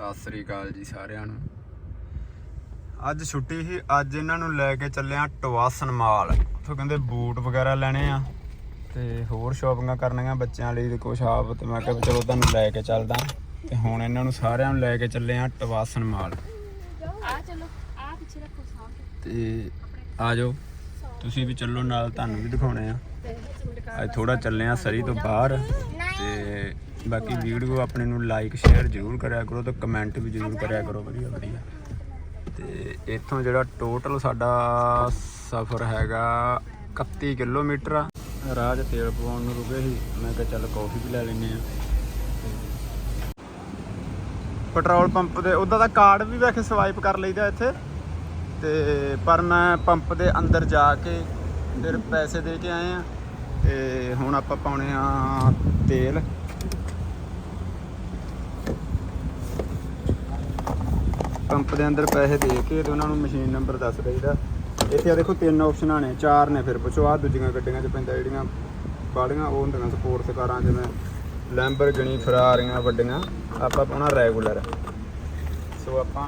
ਸਤਿ ਸ੍ਰੀ ਅਕਾਲ ਜੀ ਸਾਰਿਆਂ ਨੂੰ। ਅੱਜ ਛੁੱਟੀ ਸੀ ਅੱਜ ਇਹਨਾਂ ਨੂੰ ਲੈ ਕੇ ਚੱਲੇ ਆ ਟਵਾਸਨ ਮਾਲ। ਉੱਥੋਂ ਕਹਿੰਦੇ ਬੂਟ ਵਗੈਰਾ ਲੈਣੇ ਆ ਤੇ ਹੋਰ ਸ਼ਾਪਿੰਗਾਂ ਕਰਨੀਆਂ ਬੱਚਿਆਂ ਲਈ ਤੇ ਕੁਛ ਆਪ ਤੇ ਮੈਂ ਕਿਹਾ ਚਲੋ ਤੁਹਾਨੂੰ ਲੈ ਕੇ ਚੱਲਦਾ। ਤੇ ਹੁਣ ਇਹਨਾਂ ਨੂੰ ਸਾਰਿਆਂ ਨੂੰ ਲੈ ਕੇ ਚੱਲੇ ਆ ਟਵਾਸਨ ਮਾਲ। ਆ ਚਲੋ ਆ ਪਿੱਛੇ ਰੱਖੋ ਸਾਹ ਤੇ ਆ ਜਾਓ। ਤੁਸੀਂ ਵੀ ਚੱਲੋ ਨਾਲ ਤੁਹਾਨੂੰ ਵੀ ਦਿਖਾਉਣੇ ਆ। ਅੱਜ ਥੋੜਾ ਚੱਲੇ ਆ ਸਰੀ ਤੋਂ ਬਾਹਰ। ਤੇ ਬਾਕੀ ਵੀਡੀਓ ਆਪਣੇ ਨੂੰ ਲਾਈਕ ਸ਼ੇਅਰ ਜ਼ਰੂਰ ਕਰਿਆ ਕਰੋ ਤੇ ਕਮੈਂਟ ਵੀ ਜ਼ਰੂਰ ਕਰਿਆ ਕਰੋ ਵਧੀਆ ਵਧੀਆ। ਤੇ ਇੱਥੋਂ ਜਿਹੜਾ ਟੋਟਲ ਸਾਡਾ ਸਫ਼ਰ ਹੈਗਾ 31 ਕਿਲੋਮੀਟਰ ਆ। ਰਾਹ 'ਚ ਤੇਲ ਪਵਾਉਣ ਨੂੰ ਰੁਕੇ ਸੀ। ਮੈਂ ਕਿਹਾ ਚੱਲ ਕੌਫੀ ਵੀ ਲੈ ਲੈਨੇ ਆ ਪੈਟਰੋਲ ਪੰਪ ਦੇ ਉਹਦਾ ਦਾ ਕਾਰਡ ਵੀ ਵੇਖ ਸਵਾਈਪ ਕਰ ਲਈਦਾ ਇੱਥੇ। ਤੇ ਪਰ ਮੈਂ ਪੰਪ ਦੇ ਅੰਦਰ ਜਾ ਕੇ ਫਿਰ ਪੈਸੇ ਦੇ ਕੇ ਆਏ ਆ ਤੇ ਹੁਣ ਆਪਾਂ ਪਾਉਣੇ ਆ ਤੇਲ। ਪੰਪ ਦੇ ਅੰਦਰ ਪੈਸੇ ਦੇ ਕੇ ਤੇ ਉਹਨਾਂ ਨੂੰ ਮਸ਼ੀਨ ਨੰਬਰ ਦੱਸ ਦਈਦਾ। ਇੱਥੇ ਆ ਦੇਖੋ ਤਿੰਨ ਆਪਸ਼ਨਾਂ ਨੇ ਚਾਰ ਨੇ ਫਿਰ ਪੁੱਛੋ ਆ ਦੂਜੀਆਂ ਗੱਡੀਆਂ 'ਚ ਪੈਂਦਾ, ਜਿਹੜੀਆਂ ਬਾੜੀਆਂ ਉਹ ਹੁੰਦੀਆਂ ਸਪੋਰਟਸ ਕਾਰਾਂ ਜਿਵੇਂ ਲੈਂਬਰਗਿਨੀ ਫਰਾਰੀਆਂ ਵੱਡੀਆਂ, ਆਪਾਂ ਪਾਉਣਾ ਰੈਗੂਲਰ ਸੋ ਆਪਾਂ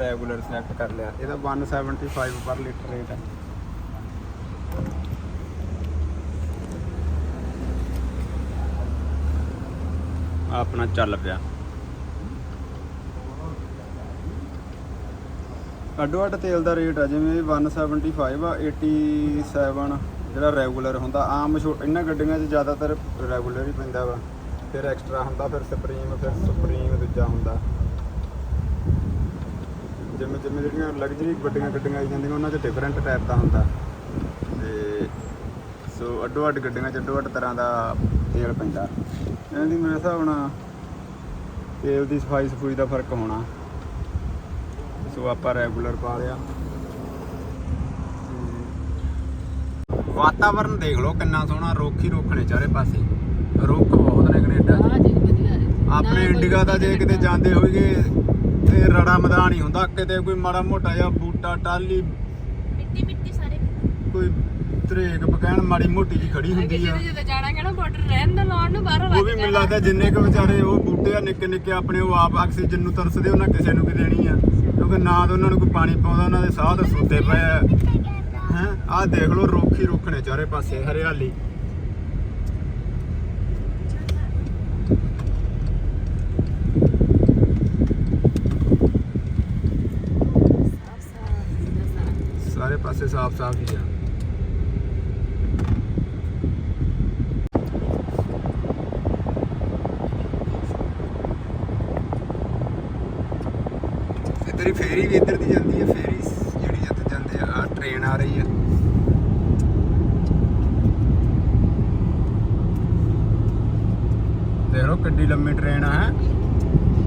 ਰੈਗੂਲਰ ਸਿਲੈਕਟ ਕਰ ਲਿਆ। ਇਹਦਾ 175 ਪਰ ਲੀਟਰ ਰੇਟ ਹੈ। ਆਪਣਾ ਚੱਲ ਪਿਆ। ਅੱਡੋ ਅੱਡ ਤੇਲ ਦਾ ਰੇਟ ਆ, ਜਿਵੇਂ ਇਹ 175 ਆ 87 ਜਿਹੜਾ ਰੈਗੂਲਰ ਹੁੰਦਾ, ਆਮ ਛੋ- ਇਹਨਾਂ ਗੱਡੀਆਂ 'ਚ ਜ਼ਿਆਦਾਤਰ ਰੈਗੂਲਰ ਹੀ ਪੈਂਦਾ ਵਾ। ਫਿਰ ਐਕਸਟਰਾ ਹੁੰਦਾ, ਫਿਰ ਸੁਪਰੀਮ ਫਿਰ ਸੁਪਰੀਮ ਦੂਜਾ ਹੁੰਦਾ। ਜਿਵੇਂ ਜਿਵੇਂ ਜਿਹੜੀਆਂ ਲਗਜ਼ਰੀ ਵੱਡੀਆਂ ਗੱਡੀਆਂ ਆਈ ਜਾਂਦੀਆਂ, ਉਹਨਾਂ 'ਚ ਡਿਫਰੈਂਟ ਟਾਈਪ ਦਾ ਹੁੰਦਾ। ਤੇ ਸੋ ਅੱਡੋ ਅੱਡ ਗੱਡੀਆਂ 'ਚ ਅੱਡੋ ਅੱਡ ਤਰ੍ਹਾਂ ਦਾ ਤੇਲ ਪੈਂਦਾ। ਇਹਨਾਂ ਦੀ ਮੇਰੇ ਹਿਸਾਬ ਨਾਲ ਤੇਲ ਦੀ ਸਫ਼ਾਈ ਸਫੂਈ ਦਾ ਫ਼ਰਕ ਹੋਣਾ। ਸੋ ਆਪਾਂ ਰੈਗੂਲਰ ਪਾ ਲਿਆ। ਤੇ ਵਾਤਾਵਰਨ ਦੇਖ ਲਓ ਕਿੰਨਾ ਸੋਹਣਾ ਰੁੱਖ ਹੀ ਰੁੱਖ ਨੇ ਚਾਰੇ ਪਾਸੇ। ਰੁੱਖ ਬਹੁਤ ਨੇ ਕੈਨੇਡਾ 'ਚ। ਆ ਜੀ ਵਧੀਆ ਹੈ। ਆਪਣੇ ਇੰਡੀਆ ਦਾ ਜੇ ਕਿਤੇ ਜਾਂਦੇ ਹੋਈਏ ਤੇ ਰੜਾ ਮੈਦਾਨ ਹੀ ਹੁੰਦਾ। ਕਿਤੇ ਕੋਈ ਮਾੜਾ ਮੋਟਾ ਜਿਹਾ ਬੂਟਾ ਟਾਲੀ ਮਿੱਟੀ ਮਿੱਟੀ ਸਾਰੇ। ਕੋਈ ਤਰੇਕ ਬਕੈਣ ਮਾੜੀ ਮੋਟੀ ਜੀ ਖੜੀ ਹੁੰਦੀ ਆ। ਜਦੋਂ ਜਾਣਾ ਕਹਿਣਾ ਬਾਰਡਰ ਰਹਿਣ ਦਾ ਲਾਉਣ ਨੂੰ ਬਾਹਰੋਂ ਉਹ ਲੱਗ ਵੀ ਮੈਨੂੰ ਲੱਗਦਾ ਜਿੰਨੇ ਕੁ ਵਿਚਾਰੇ ਉਹ ਬੂਟੇ ਆ ਨਿੱਕੇ ਨਿੱਕੇ ਆਪਣੇ ਉਹ ਆਪ ਆਕਸੀਜਨ ਨੂੰ ਤਰਸਦੇ ਉਹਨਾਂ ਕਿਸੇ ਨੂੰ ਵੀ ਦੇਣੀ ਆ। ਕਿਉਂਕਿ ਨਾ ਤਾਂ ਉਹਨਾਂ ਨੂੰ ਕੋਈ ਪਾਣੀ ਪਾਉਂਦਾ, ਉਹਨਾਂ ਦੇ ਸਾਹ ਤਾਂ ਸੁੱਤੇ ਪਏ ਆ। ਹੈ? ਆਹ ਦੇਖ ਲਓ, ਰੁੱਖ ਹੀ ਰੁੱਖ ਨੇ ਚਾਰੇ ਪਾਸੇ, ਹਰਿਆਲੀ। ਸਾਰੇ ਪਾਸੇ ਸਾਫ਼ ਸਾਫ਼ ਹੀ ਆ। ਤੇ ਫੇਰੀ ਵੀ ਇੱਧਰ ਦੀ ਜਾਂਦੀ ਹੈ ਫੇਰੀ ਜਿਹੜੀ ਜਿੱਥੇ ਜਾਂਦੇ ਆ, ਆਹ ਟ੍ਰੇਨ ਆ ਰਹੀ ਆ। ਦੇਖ ਕਿੰਨੀ ਲੰਮੀ ਟ੍ਰੇਨ ਆ, ਹੈ।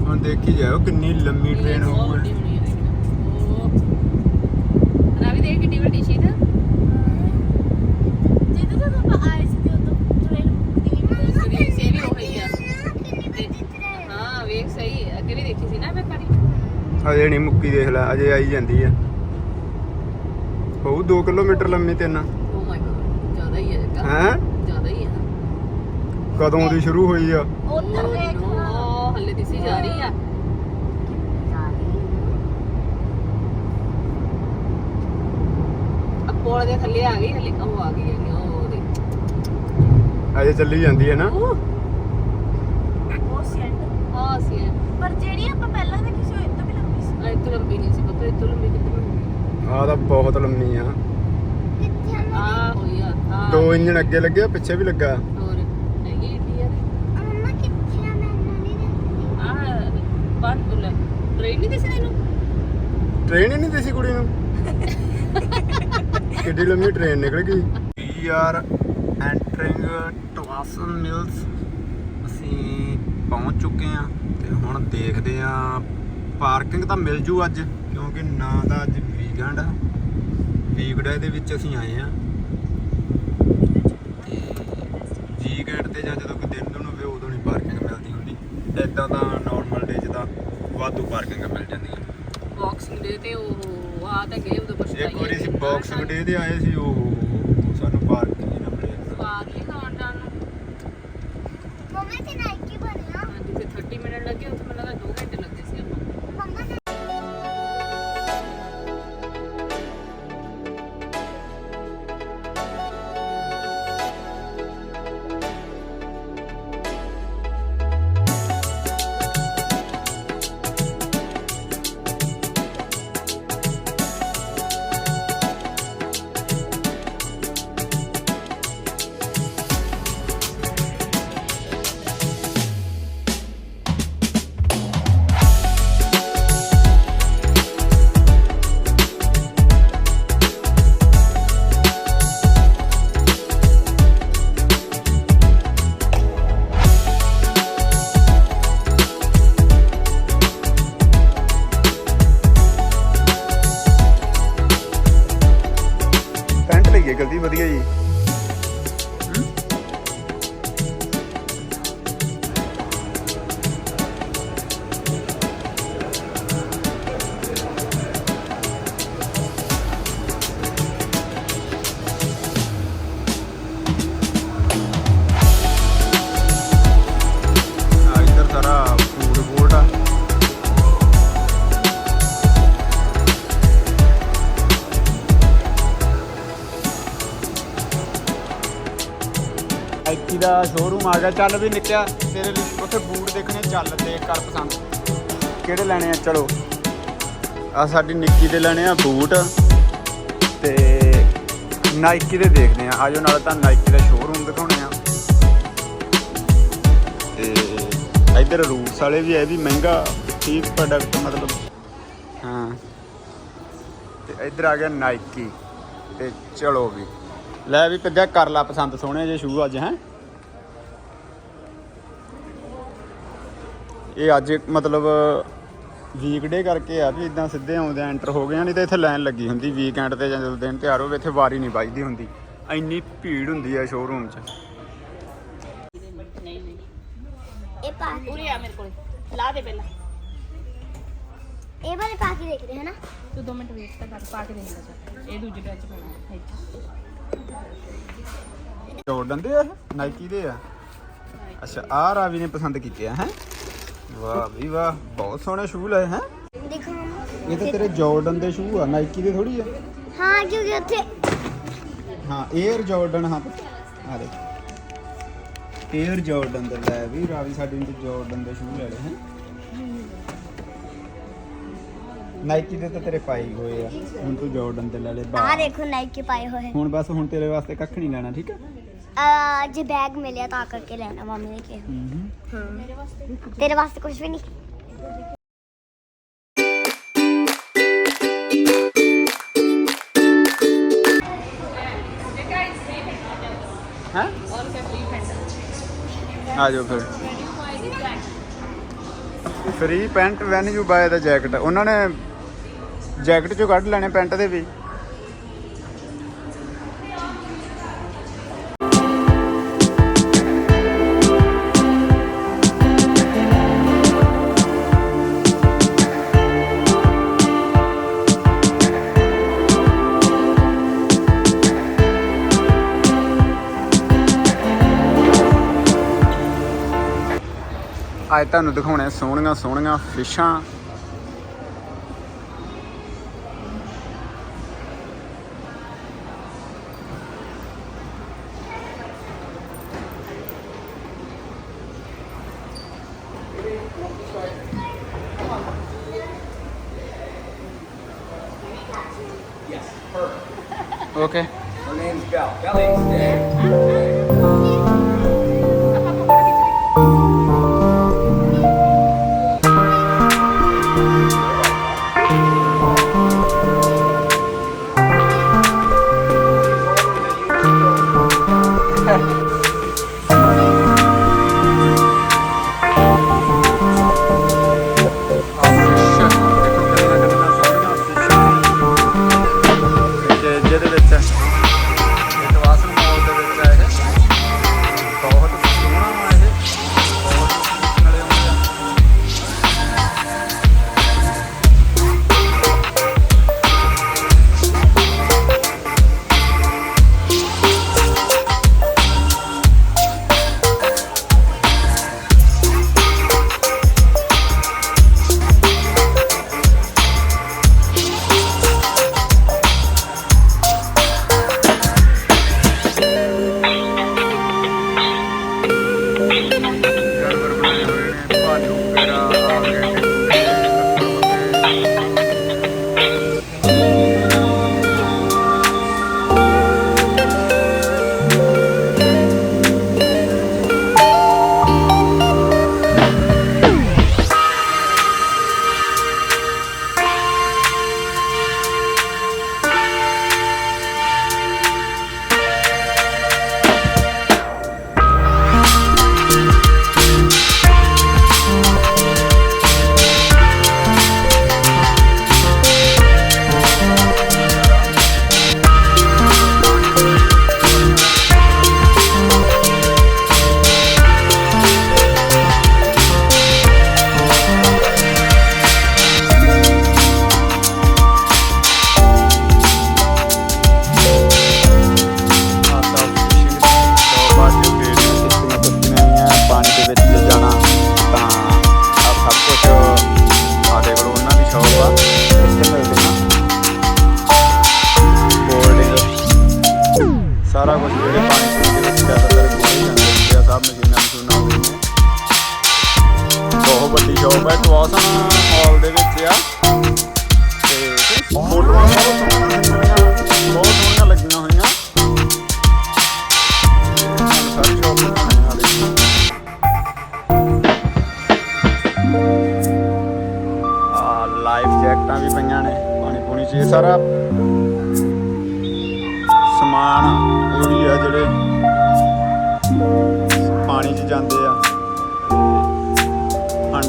ਹੁਣ ਦੇਖੀ ਜਾਓ ਕਿੰਨੀ ਲੰਮੀ ਟ੍ਰੇਨ ਹੋਊਗੀ ਰਾਵੀ ਦੇਖ ਕਿੱਡੀ ਵੱਡੀ ਸ਼ੀਟ ਜਦੋਂ ਤੋਂ ਆਪਾਂ ਆਏ ਸੀ ਤੇ ਉਦੋਂ ਟ੍ਰੇਨ ਮੁੱਕਦੀ ਵੀ ਸੇ ਵੀ ਹੋਈ ਆ ਹਾਂ ਵੇਖ ਸਹੀ ਹੈ। ਅੱਗੇ ਵੀ ਦੇਖੀ ਸੀ ਨਾ ਮੈਂ ਕਰੀ ਅਜੇ ਨਹੀਂ ਮੁੱਕੀ ਦੇਖ ਲੈ ਅਜੇ ਆਈ ਜਾਂਦੀ ਆ। ਹੋਊ 2 ਕਿਲੋਮੀਟਰ ਲੰਮੀ ਤਿੰਨ ਓ ਮਾਈ ਗॉड ਜ਼ਿਆਦਾ ਹੀ ਹੈ ਜੱਗਾ ਹੈ? ਜ਼ਿਆਦਾ ਹੀ ਹੈ ਕਦੋਂ ਦੀ ਸ਼ੁਰੂ ਹੋਈ ਆ? ਉੱਧਰ ਦੇਖ ਉਹ ਹੱਲੇ ਦਿਸੀ ਜਾ ਰਹੀ ਆ। ਆ ਪੁਲ ਦੇ ਥੱਲੇ ਆ ਗਈ ਹੱਲੇ ਉਹ ਆ ਗਈ ਹੈਗੀ ਉਹ ਦੇ ਅਜੇ ਚੱਲੀ ਜਾਂਦੀ ਹੈ ਨਾ? ਉਹ ਉਹ ਸੈਂਟ ਹਾਂ ਸੀ ਹੈ ਪਰ ਜਿਹੜੀ ਆਪਾਂ ਪਹਿਲਾਂ ਦੇਖੀ ਲੰਬੀ ਆ ਨਹੀਂ ਸੀ ਪਤਾ ਲੰਬੀ ਤਾਂ ਬਹੁਤ ਲੰਮੀ ਆ। ਕਿੱਥੇ ਆ ਹੋਈ ਆ ਆਹ। ਦੋ ਇੰਜਣ ਅੱਗੇ ਲੱਗੇ ਆ ਪਿੱਛੇ ਵੀ ਲੱਗਾ। ਹੋਰ ਹੈਗੀ ਏਡੀ ਆ? ਮੰਮਾ ਕਿੱਥੇ ਆ? ਮੈਨੂੰ ਨਹੀਂ ਦੇਖਦੀ। ਆ ਬੰਦ ਬੁਲਾ ਟ੍ਰੇਨ ਨਹੀਂ ਦਿਸਦੀ ਇਹਨੂੰ ਟ੍ਰੇਨ ਹੀ ਨਹੀਂ ਦਿਸੀ ਕੁੜੀ ਨੂੰ। ਕਿੱਡੀ ਲੰਮੀ ਟ੍ਰੇਨ ਨਿਕਲ ਗਈ। We are entering Tsawwassen Mills ਅਸੀਂ ਪਹੁੰਚ ਚੁੱਕੇ ਆ ਤੇ ਹੁਣ ਦੇਖਦੇ ਆ ਪਾਰਕਿੰਗ ਤਾਂ ਮਿਲ ਜੂ ਅੱਜ ਕਿਉਂਕਿ ਨਾ ਦਾ ਅੱਜ ਵੀਕਐਂਡ ਆ। ਵੀਕਡੇ ਦੇ ਵਿੱਚ ਅਸੀਂ ਆਏ ਆ। ਤੇ ਵੀਕਐਂਡ ਤੇ ਜਾਂ ਜਦੋਂ ਕੋਈ ਦਿਨ ਦੁਨ ਹੋਵੇ ਉਦੋਂ ਨਹੀਂ ਪਾਰਕਿੰਗ ਮਿਲਦੀ ਹੁੰਦੀ। ਇਦਾਂ ਤਾਂ ਨਾਰਮਲ ਡੇ 'ਚ ਤਾਂ ਵਾਧੂ ਪਾਰਕਿੰਗ ਮਿਲ ਜਾਂਦੀਆਂ। ਬਾਕਸਿੰਗ ਦੇ ਤੇ ਉਹ ਆ ਤਾਂ ਗਏ ਉਦੋਂ ਪਰ ਇੱਕ ਵਾਰੀ ਅਸੀਂ ਬਾਕਸਿੰਗ ਡੇ ਤੇ ਆਏ ਸੀ ਉਹ ਸਾਨੂੰ ਪਾਰਕ ਨਹੀਂ ਨਾ ਮਿਲਿਆ। ਸਵਾਦ ਨਹੀਂ ਖਾਣ ਜਾਣ ਨੂੰ ਮੰਮਾ ਤੇ ਨਾਈਕੀ ਬਣਿਆ। ਹਾਂ, ਜਿੱਥੇ 30 ਮਿੰਟ ਲੱਗੇ ਉੱਥੇ। ਸ਼ੋਰੂਮ ਆ ਗਿਆ। ਚੱਲ ਵੀ ਨਿੱਕਿਆ, ਤੇਰੇ ਲਈ ਉੱਥੇ ਬੂਟ ਦੇਖਣੇ ਚੱਲ ਦੇਖ, ਕਰ ਪਸੰਦ। ਕਿਹੜੇ ਲੈਣੇ ਆ? ਚਲੋ। ਆ ਸਾਡੀ ਨਿੱਕੀ ਦੇ ਲੈਣੇ ਆ ਬੂਟ ਤੇ ਨਾਈਕੀ ਦੇ ਦੇਖਦੇ ਆ। ਆਜੋ ਨਾਲ ਤਾਂ ਨਾਈਕੀ ਦਾ ਸ਼ੋਰੂਮ ਦਿਖਾਉਣੇ ਆ। ਤੇ ਇਧਰ ਰੂਟਸ ਵਾਲੇ ਵੀ ਆ, ਇਹ ਵੀ ਮਹਿੰਗਾ ਠੀਕ ਪ੍ਰੋਡਕਟ ਮਤਲਬ। ਹਾਂ। ਤੇ ਇਧਰ ਆ ਗਿਆ ਨਾਈਕੀ ਤੇ ਚਲੋ ਵੀ। ਲੈ ਵੀ ਪਿੱਗਾ ਕਰ ਲਾ ਪਸੰਦ, ਸੋਹਣੇ ਜੇ ਸ਼ੂ ਅੱਜ, ਹੈ? ਇਹ ਅੱਜ ਮਤਲਬ ਵੀਕਡੇ ਕਰਕੇ ਆ ਵੀ ਇਦਾਂ ਸਿੱਧੇ ਆਉਂਦੇ ਐਂਟਰ ਹੋ ਗਏ ਆ ਨਹੀਂ ਤਾਂ ਇੱਥੇ ਲਾਈਨ ਲੱਗੀ ਹੁੰਦੀ ਵੀਕਐਂਡ ਤੇ ਜਾਂ ਜਦੋਂ ਦਿਨ ਤਿਉਹਾਰ ਹੋਵੇ ਇੱਥੇ ਵਾਰੀ ਨਹੀਂ ਵੱਜਦੀ ਹੁੰਦੀ। ਇੰਨੀ ਭੀੜ ਹੁੰਦੀ ਆ ਸ਼ੋਰੂਮ 'ਚ। ਨਹੀਂ ਨਹੀਂ ਇਹ ਪਾ ਉਰੇ ਆ ਮੇਰੇ ਕੋਲੇ। ਲਾ ਦੇ ਪਹਿਲਾਂ। ਇਹ ਵਾਲੇ ਪਾ ਕੇ ਦੇਖਦੇ ਹਨਾ ਤੂੰ 2 ਮਿੰਟ ਵੇਟ ਕਰ ਪਾ ਕੇ ਦੇਖ ਲੈ ਇਹ ਦੂਜੇ ਬੈਚ ਪਾਉਣਾ ਹੈ ਇੱਥੇ ਜੋਰਡਨ ਦੇ ਆ ਨਾਈਕੀ ਦੇ ਆ? ਅੱਛਾ ਆ ਰਾਵੀ ਨੇ ਪਸੰਦ ਕੀਤੇ ਆ ਹੈ? ਵਾਹ ਵੀ ਵਾਹ ਬਹੁਤ ਸੋਹਣੇ ਸ਼ੂ ਲਏ ਹੈ? ਦੇਖੋ ਮੰਮਾ। ਇਹ ਤਾਂ ਤੇਰੇ ਜਾਰਡਨ ਦੇ ਸ਼ੂ ਆ ਨਾਈਕੀ ਦੇ ਥੋੜੀ ਆ? ਹਾਂ ਕਿਉਂਕਿ ਉੱਥੇ ਹਾਂ 에ਅਰ ਜਾਰਡਨ ਹਾਂ ਆ ਦੇ 에ਅਰ ਜਾਰਡਨ ਦੇ ਲੈ ਵੀ ਰਾਵੀ ਸਾਡੀ ਨੇ ਜਾਰਡਨ ਦੇ ਸ਼ੂ ਲੈ ਲਏ ਹੈ? ਨਾਈਕੀ ਦੇ ਤਾਂ ਤੇਰੇ ਪਾਈ ਹੋਏ ਆ। ਹੁਣ ਤੂੰ ਜਾਰਡਨ ਦੇ ਲੈ ਲੈ ਆ ਬਾਹਰ ਦੇਖੋ ਨਾਈਕੀ ਪਾਏ ਹੋਏ। ਹੁਣ ਬਸ ਹੁਣ ਤੇਰੇ ਵਾਸਤੇ ਕੱਖ ਨਹੀਂ ਲੈਣਾ ਠੀਕ ਆ? ਜੇ ਬੈਗ ਮਿਲਿਆ ਤਾਂ ਕਰਕੇ ਲੈਣਾ ਮੰਮੀ ਨੇ ਕਿਹਾ। ਹੂੰ। ਤੇਰੇ ਵਾਸਤੇ ਕੁਝ ਵੀ ਨਹੀਂ। ਹੈ? ਆ ਜਾਓ ਫਿਰ। Free pant when you buy the jacket ਉਹਨਾਂ ਨੇ ਜੈਕਟ ਚੋਂ ਕੱਢ ਲੈਣੇ ਪੈਂਟ ਦੇ ਵੀ। ਅੱਜ ਤੁਹਾਨੂੰ ਦਿਖਾਉਣੇ ਸੋਹਣੀਆਂ ਸੋਹਣੀਆਂ ਫਿਸ਼ਾਂ okay Her name's Belle. Belly. ਜਿਹਦੇ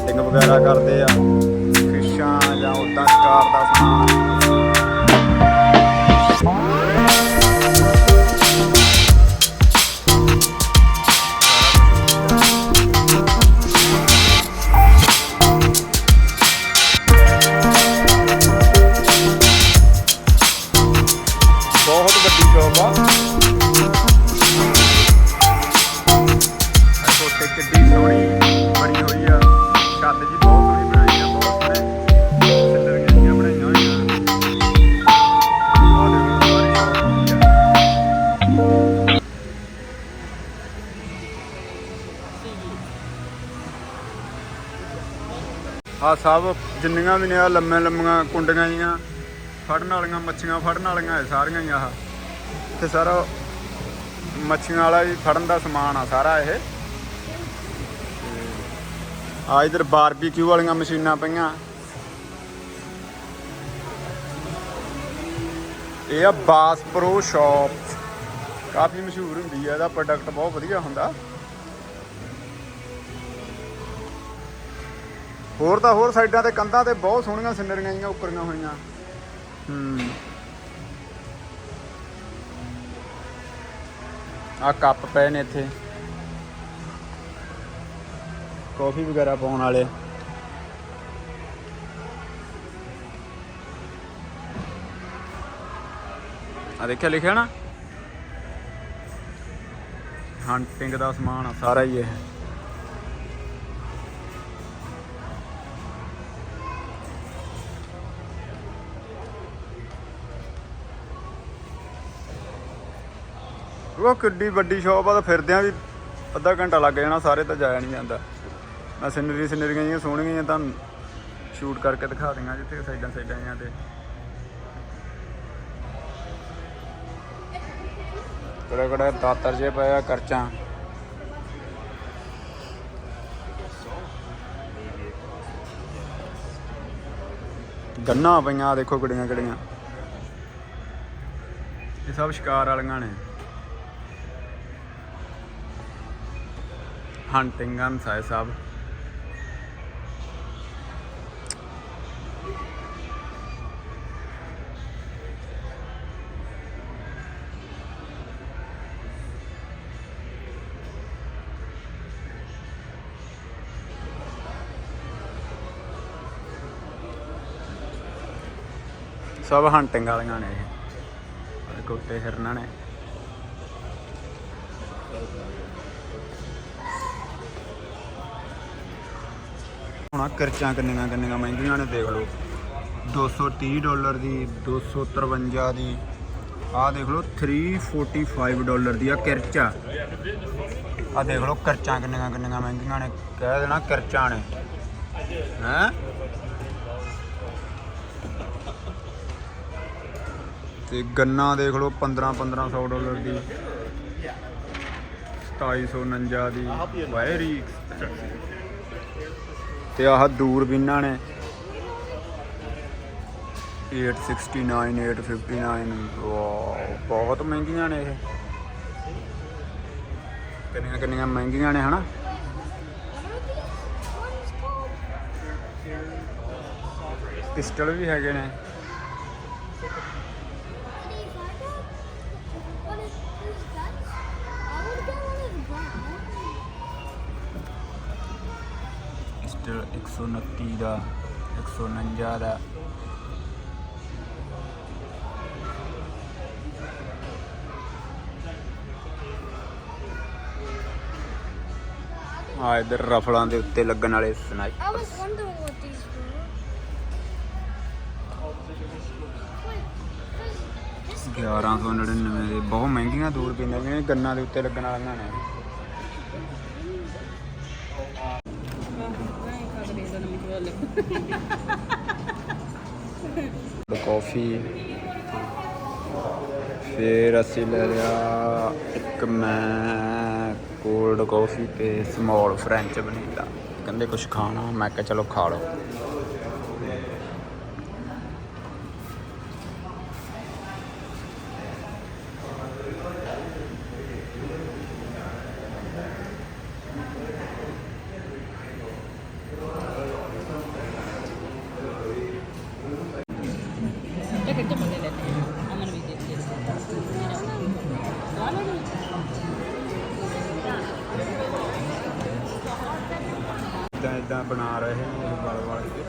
Hunting ਵਗੈਰਾ ਕਰਦੇ ਆ ਫਿਸ਼ਾਂ ਜਾਂ ਉਦਾਂ ਸ਼ਿਕਾਰ ਦਾ ਸਮਾਨ। ਆ ਸਭ ਜਿੰਨੀਆਂ ਵੀ ਨੇ ਆ ਲੰਮੇ ਲੰਮੀਆਂ ਕੁੰਡੀਆਂ ਜੀਆਂ, ਫੜਨ ਵਾਲੀਆਂ, ਮੱਛੀਆਂ ਫੜਨ ਵਾਲੀਆਂ ਸਾਰੀਆਂ ਹੀ ਆਹ ਤੇ ਸਾਰਾ ਮੱਛੀਆਂ ਵਾਲਾ ਵੀ ਫੜਨ ਦਾ ਸਮਾਨ ਆ ਸਾਰਾ ਇਹ। ਆ ਇਧਰ ਬਾਰਬੀਕਿਊ ਵਾਲੀਆਂ ਮਸ਼ੀਨਾਂ ਪਈਆਂ। ਇਹ ਆ ਬਾਸ ਪ੍ਰੋ ਸ਼ਾਪ। ਕਾਫੀ ਮਸ਼ਹੂਰ ਹੁੰਦੀ ਹੈ ਇਹਦਾ ਪ੍ਰੋਡਕਟ ਬਹੁਤ ਵਧੀਆ ਹੁੰਦਾ। ਹੋਰ ਤਾਂ ਹੋਰ ਸਾਈਡਾਂ ਤੇ ਕੰਧਾਂ ਤੇ ਬਹੁਤ ਸੋਹਣੀਆਂ ਸਿਨਰੀਆਂ ਜੀਆਂ ਉੱਕਰੀਆਂ ਹੋਈਆਂ। ਹੂੰ। ਆ ਕੱਪ ਪਏ ਨੇ ਇੱਥੇ। ਕਾਫੀ ਵਗੈਰਾ ਪਾਉਣ ਵਾਲੇ। ਆ ਦੇਖਿਆ, ਲਿਖਿਆ ਨਾ? ਹੰਟਿੰਗ ਦਾ ਸਮਾਨ ਆ, ਸਾਰਾ ਹੀ ਇਹ। ਉਹ ਕਿੱਡੀ ਵੱਡੀ ਸ਼ਾਪ ਆ, ਤਾਂ ਫਿਰਦਿਆਂ ਵੀ ਅੱਧਾ ਘੰਟਾ ਲੱਗ ਜਾਣਾ, ਸਾਰੇ ਤਾਂ ਜਾਇਆ ਨਹੀਂ ਜਾਂਦਾ। ਮੈਂ ਸਿਨਰੀ ਸਿਨਰੀਆਂ ਜਿਹੀਆਂ ਸੋਹਣੀਆਂ ਤਾਂ ਸ਼ੂਟ ਕਰਕੇ ਦਿਖਾ ਦਿੰਗਾ ਜਿੱਥੇ ਸਾਈਡਾਂ ਸਾਈਡਾਂ ਜਿਹੀਆਂ ਤੇ। ਕਿਹੜੇ ਕਿਹੜੇ ਦਾਤਰ ਜੇ ਪਏ ਆ, ਕਰਚਾਂ। ਗੰਨਾ ਪਈਆਂ, ਦੇਖੋ ਕਿੜੀਆਂ ਕਿਹੜੀਆਂ। ਇਹ ਸਭ ਸ਼ਿਕਾਰ ਵਾਲੀਆਂ ਨੇ। ਹੰਟਿੰਗ ਗਨਸ ਹੈ ਸਭ ਸਭ ਹੰਟਿੰਗ ਵਾਲੀਆਂ ਨੇ ਇਹ। ਆਹ ਕੁੱਤੇ ਹਿਰਨਾਂ ਨੇ। ਹੁਣ ਆਹ ਕਰਚਾਂ ਕਿੰਨੀਆਂ ਕਿੰਨੀਆਂ ਮਹਿੰਗੀਆਂ ਨੇ ਦੇਖ ਲਓ। 230 ਡਾਲਰ ਦੀ 253 ਦੀ। ਆਹ ਦੇਖ ਲਓ 345 ਡਾਲਰ ਦੀ ਆ ਕਰਚਾ ਆਹ ਦੇਖ ਲਓ, ਕਰਚਾਂ ਕਿੰਨੀਆਂ ਕਿੰਨੀਆਂ ਮਹਿੰਗੀਆਂ ਨੇ, ਕਹਿ ਦੇਣਾ ਕਰਚਾਂ ਨੇ। ਹੈ? ਤੇ ਗੰਨਾ ਦੇਖ ਲਓ 15 1500 ਡਾਲਰ ਦੀ। 2749 ਦੀ। ਵੈਰੀ ਤੇ ਆਹ ਦੂਰਬੀਨਾਂ ਨੇ। 869 859 ਵਾਓ ਬਹੁਤ ਮਹਿੰਗੀਆਂ ਨੇ ਇਹ। ਕਿੰਨੀਆਂ ਕਿੰਨੀਆਂ ਮਹਿੰਗੀਆਂ ਨੇ, ਹਨਾ? ਪਿਸਟਲ ਵੀ ਹੈਗੇ ਨੇ। 129 ਦਾ 149 ਦਾ। ਆ ਇਧਰ ਰਫਲਾਂ ਦੇ ਉੱਤੇ ਲੱਗਣ ਵਾਲੇ I sniper was wondering what these were. Wait, this, this 1199 ਦੇ। ਬਹੁਤ ਮਹਿੰਗੀਆਂ ਦੂਰਬੀਨਾਂ ਨੇ ਗੰਨਾਂ ਦੇ ਉੱਤੇ ਲੱਗਣ ਵਾਲੀਆਂ ਨੇ। ਬੋਲੇ ਕਾਫੀ ਫਿਰ ਅਸੀਂ ਲੈ ਲਿਆ ਇੱਕ ਮੈਂ ਕੋਲਡ ਕਾਫੀ ਤੇ ਸਮਾਲ ਫ੍ਰੈਂਚ ਵਨੀਲਾ ਕਹਿੰਦੇ ਕੁਝ ਖਾਣਾ, ਮੈਂ ਕਿਹਾ ਚਲੋ ਖਾ ਲਓ। ਬਣਾ ਰਹੇ ਨੇ ਵਾਲ ਵਾਲ ਕੇ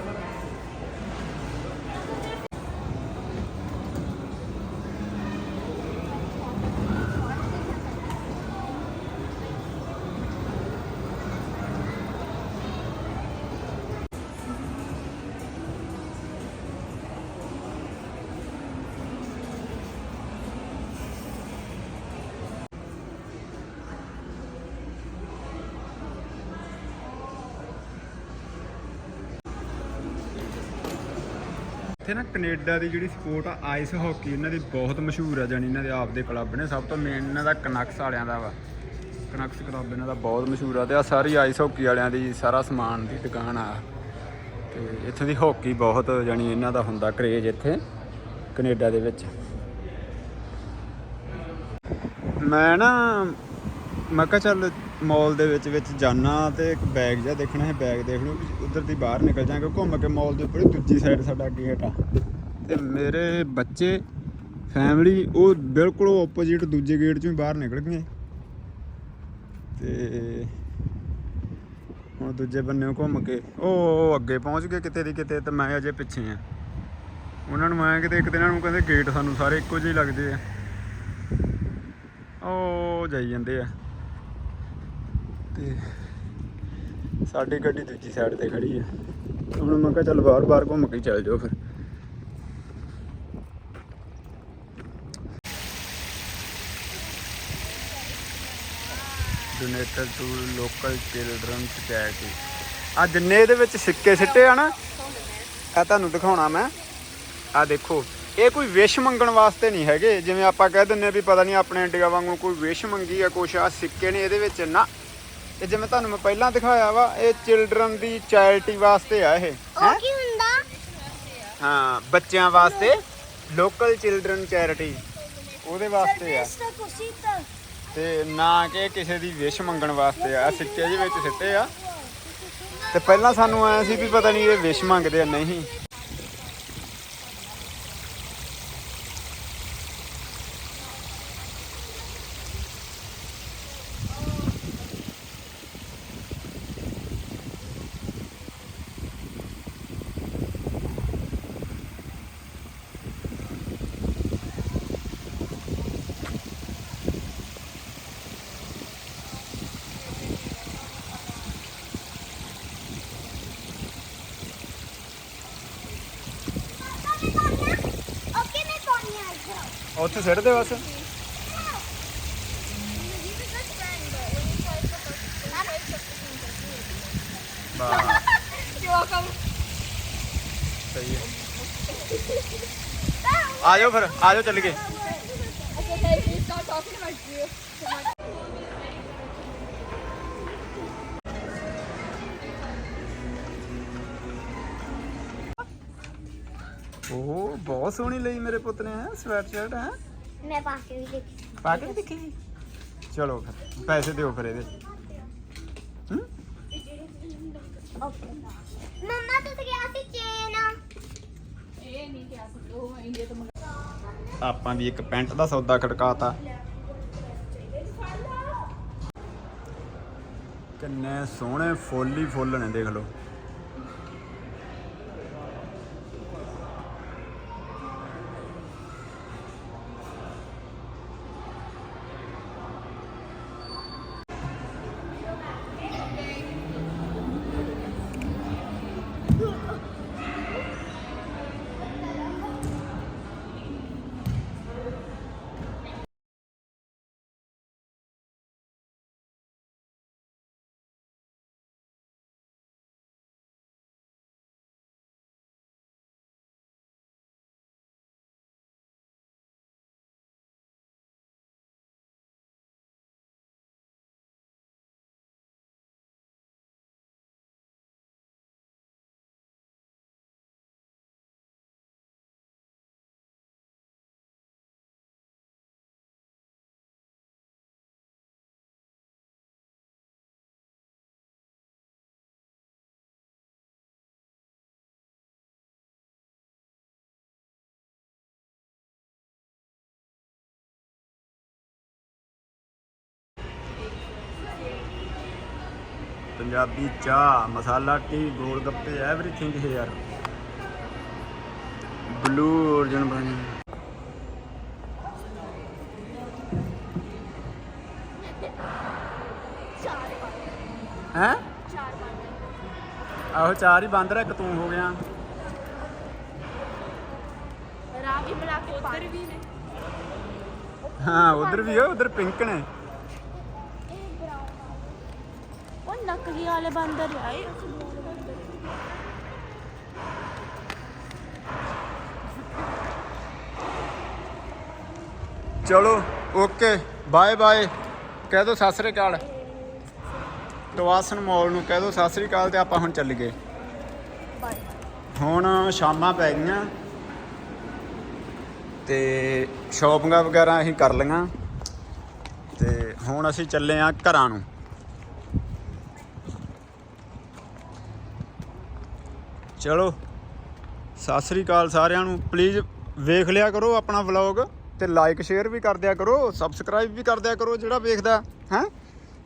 ਇੱਥੇ ਨਾ ਕੈਨੇਡਾ ਦੀ ਜਿਹੜੀ ਸਪੋਰਟ ਆ, ਆਈਸ ਹਾਕੀ, ਇਹਨਾਂ ਦੀ ਬਹੁਤ ਮਸ਼ਹੂਰ ਆ ਜਾਨੀ ਇਹਨਾਂ ਦੇ ਆਪਦੇ ਕਲੱਬ ਨੇ, ਸਭ ਤੋਂ ਮੇਨ ਇਹਨਾਂ ਦਾ ਕਨਕਸ ਵਾਲਿਆਂ ਦਾ ਵਾ। ਕਨਕਸ ਕਲੱਬ ਇਹਨਾਂ ਦਾ ਬਹੁਤ ਮਸ਼ਹੂਰ ਆ, ਤੇ ਆ ਸਾਰੀ ਆਈਸ ਹਾਕੀ ਵਾਲਿਆਂ ਦੀ ਸਾਰਾ ਸਮਾਨ ਦੀ ਦੁਕਾਨ ਆ। ਤੇ ਇੱਥੇ ਦੀ ਹਾਕੀ ਬਹੁਤ ਜਾਨੀ ਇਹਨਾਂ ਦਾ ਹੁੰਦਾ ਕਰੇਜ ਇੱਥੇ, ਕੈਨੇਡਾ ਦੇ ਵਿੱਚ। ਮੈਂ ਨਾ, ਮੈਂ ਕਿਹਾ ਚੱਲ ਮਾਲ ਦੇ ਵਿੱਚ ਵਿੱਚ ਜਾਣਾ ਤੇ ਇੱਕ ਬੈਗ ਜਿਹਾ ਦੇਖਣਾ ਹੈ ਬੈਗ ਦੇਖ ਲਓ ਵੀ ਉਧਰ ਦੀ ਬਾਹਰ ਨਿਕਲ ਜਾਾਂਗੇ ਘੁੰਮ ਕੇ ਮਾਲ ਦੇ ਉੱਪਰ, ਦੂਜੀ ਸਾਈਡ ਸਾਡਾ ਗੇਟ ਆ ਤੇ ਮੇਰੇ ਬੱਚੇ ਫੈਮਿਲੀ ਉਹ ਬਿਲਕੁਲ ਆਪੋਜੀਟ ਦੂਜੇ ਗੇਟ ਚੋਂ ਹੀ ਬਾਹਰ ਨਿਕਲ ਗਏ। ਤੇ ਹੁਣ ਦੂਜੇ ਬੰਨੇ ਘੁੰਮ ਕੇ, ਉਹ ਅੱਗੇ ਪਹੁੰਚ ਗਏ ਕਿਤੇ ਦੀ ਕਿਤੇ ਤੇ ਮੈਂ ਅਜੇ ਪਿੱਛੇ ਆ ਉਹਨਾਂ ਨੂੰ ਮੈਂ ਕਿਤੇ ਇੱਕ ਦਿਨ ਨੂੰ ਕਹਿੰਦੇ ਗੇਟ ਸਾਨੂੰ ਸਾਰੇ ਇੱਕੋ ਜਿਹੇ ਲੱਗਦੇ ਆ। ਉਹ ਜਾਈ ਜਾਂਦੇ ਆ। ਤੇ ਸਾਡੀ ਗੱਡੀ ਦੂਜੀ ਸਾਈਡ ਤੇ ਖੜੀ ਆ। ਹੁਣ ਮੈਂ ਕਿਹਾ ਚੱਲ ਬਾਹਰ ਬਾਹਰ ਘੁੰਮ ਕੇ ਚੱਲ ਜਾਓ ਫਿਰ। Donated to local children charity ਆ ਜਿੰਨੇ ਇਹਦੇ ਵਿੱਚ ਸਿੱਕੇ ਸਿੱਟੇ ਆ ਨਾ। ਇਹ ਤੁਹਾਨੂੰ ਦਿਖਾਉਣਾ ਮੈਂ। ਆ ਦੇਖੋ, ਇਹ ਕੋਈ ਵਿਸ਼ ਮੰਗਣ ਵਾਸਤੇ ਨਹੀਂ ਹੈਗੇ। ਜਿਵੇਂ ਆਪਾਂ ਕਹਿ ਦਿੰਨੇ ਆ ਵੀ ਪਤਾ ਨਹੀਂ ਆਪਣੇ ਇੰਡੀਆ ਵਾਂਗੂ ਕੋਈ ਵਿਸ਼ ਮੰਗੀ ਆ ਕੁਛ ਆ ਸਿੱਕੇ ਨੇ ਇਹਦੇ ਵਿੱਚ ਨਾ। ਇਹ ਜਿਵੇਂ ਤੁਹਾਨੂੰ ਮੈਂ ਪਹਿਲਾਂ ਦਿਖਾਇਆ ਵਾ ਇਹ ਚਿਲਡਰਨ ਦੀ ਚੈਰਿਟੀ ਵਾਸਤੇ ਆ ਇਹ ਹੈਂ? ਉਹ ਕੀ ਹੁੰਦਾ? ਹਾਂ ਬੱਚਿਆਂ ਵਾਸਤੇ ਲੋਕਲ ਚਿਲਡਰਨ ਚੈਰਿਟੀ ਉਹਦੇ ਵਾਸਤੇ ਆ। ਤੇ ਨਾ ਕਿ ਕਿਸੇ ਦੀ ਵਿਸ਼ ਮੰਗਣ ਵਾਸਤੇ ਆ ਸਿੱਕੇ ਜਿਹੇ ਵਿੱਚ ਸਿੱਟੇ ਆ। ਤੇ ਪਹਿਲਾਂ ਸਾਨੂੰ ਐ ਸੀ ਵੀ ਪਤਾ ਨਹੀਂ ਇਹ ਵਿਸ਼ ਮੰਗਦੇ ਆ ਨਹੀਂ। ਗਿਆ ਉੱਥੇ ਸਿੱਟ ਦੇ ਬਸ ਬਸ ਸਹੀ ਹੈ ਆ ਜਾਓ ਫਿਰ ਆ ਜਾਓ ਚੱਲ ਗਏ ਉਹ ਬਹੁਤ ਸੋਹਣੀ ਲਈ ਮੇਰੇ ਪੁੱਤ ਨੇ ਹੈ ਸਵੈਟ ਸ਼ਰਟ ਹੈ ਮੈਂ ਪਾ ਕੇ ਵੀ ਦੇਖੀ। ਪਾ ਕੇ ਦੇਖੀ ਚਲੋ ਫਿਰ ਪੈਸੇ ਦਿਓ ਫਿਰ ਇਹਦੇ। ਹੂੰ? ਓਕੇ। ਮੰਮਾ ਤੂੰ ਤਾਂ ਗਿਆ ਸੀ ਚੇਨ। ਆਪਾਂ ਵੀ ਇੱਕ ਪੈਂਟ ਦਾ ਸੌਦਾ ਖੜਕਾਤਾ। ਕਿੰਨੇ ਸੋਹਣੇ ਫੁੱਲ ਹੀ ਫੁੱਲ ਨੇ ਦੇਖ ਲਓ। ਪੰਜਾਬੀ ਚਾਹ masala tea gol gappe everything here blue origin ਬਣੀ ਹੈ? ਆਹੋ ਚਾਰ ਹੀ ਬੰਦ ਰਿਹਾ ਇੱਕ ਤੂੰ ਹੋ ਗਿਆ। ਰਾਹ ਵੀ ਬਣਾ ਕੇ ਉੱਧਰ ਵੀ ਨੇ ਹਾਂ ਉਧਰ ਵੀ ਹੈ ਉਧਰ ਪਿੰਕ ਨੇ ਇਹ ਬਰਾਊਨ ਉਹ ਨਕਲੀ ਵਾਲੇ ਬੰਦਰ ਆਏ। ਚਲੋ, ਓਕੇ, ਬਾਏ ਬਾਏ। ਕਹਿ ਦੋ ਸਤਿ ਸ੍ਰੀ ਅਕਾਲ। ਟਵਾਸਨ ਮਾਲ ਨੂੰ ਕਹਿ ਦੋ ਸਤਿ ਸ੍ਰੀ ਅਕਾਲ ਤੇ ਆਪਾਂ ਹੁਣ ਚੱਲ ਗਏ। ਹੁਣ ਸ਼ਾਮਾਂ ਪੈ ਗਈਆਂ। ਤੇ ਸ਼ਾਪਿੰਗਾਂ ਵਗੈਰਾ ਅਸੀਂ ਕਰ ਲਈਆਂ। ਤੇ ਹੁਣ ਅਸੀਂ ਚੱਲੇ ਆਂ ਘਰਾਂ ਨੂੰ। ਚਲੋ। ਸਤਿ ਸ੍ਰੀ ਅਕਾਲ ਸਾਰਿਆਂ ਨੂੰ। ਪਲੀਜ਼ ਵੇਖ ਲਿਆ ਕਰੋ ਆਪਣਾ ਵਲੌਗ ਤੇ ਲਾਈਕ ਸ਼ੇਅਰ ਵੀ ਕਰ ਦਿਆ ਕਰੋ ਸਬਸਕ੍ਰਾਈਬ ਵੀ ਕਰ ਦਿਆ ਕਰੋ ਜਿਹੜਾ ਵੇਖਦਾ, ਹੈ?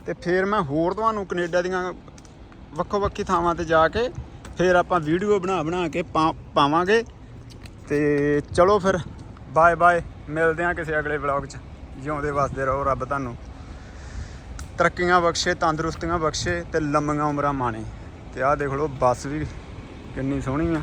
ਤੇ ਫਿਰ ਮੈਂ ਹੋਰ ਤੁਹਾਨੂੰ ਕੈਨੇਡਾ ਦੀਆਂ ਵੱਖੋ ਵੱਖੀ ਥਾਵਾਂ ਤੇ ਜਾ ਕੇ ਫਿਰ ਆਪਾਂ ਵੀਡੀਓ ਬਣਾ ਬਣਾ ਕੇ ਪਾ- ਪਾਵਾਂਗੇ। ਤੇ ਚਲੋ ਫਿਰ ਬਾਏ ਬਾਏ ਮਿਲਦੇ ਹਾਂ ਕਿਸੇ ਅਗਲੇ ਵਲੌਗ 'ਚ। ਜਿਉਂਦੇ ਵਸਦੇ ਰਹੋ ਰੱਬ ਤੁਹਾਨੂੰ। ਤਰੱਕੀਆਂ ਬਖਸ਼ੇ, ਤੰਦਰੁਸਤੀਆਂ ਬਖਸ਼ੇ ਤੇ ਲੰਮੀਆਂ ਉਮਰਾਂ ਮਾਣੇ। ਤੇ ਆਹ ਦੇਖ ਲਓ, ਬੱਸ ਵੀ ਕਿੰਨੀ ਸੋਹਣੀ ਆ।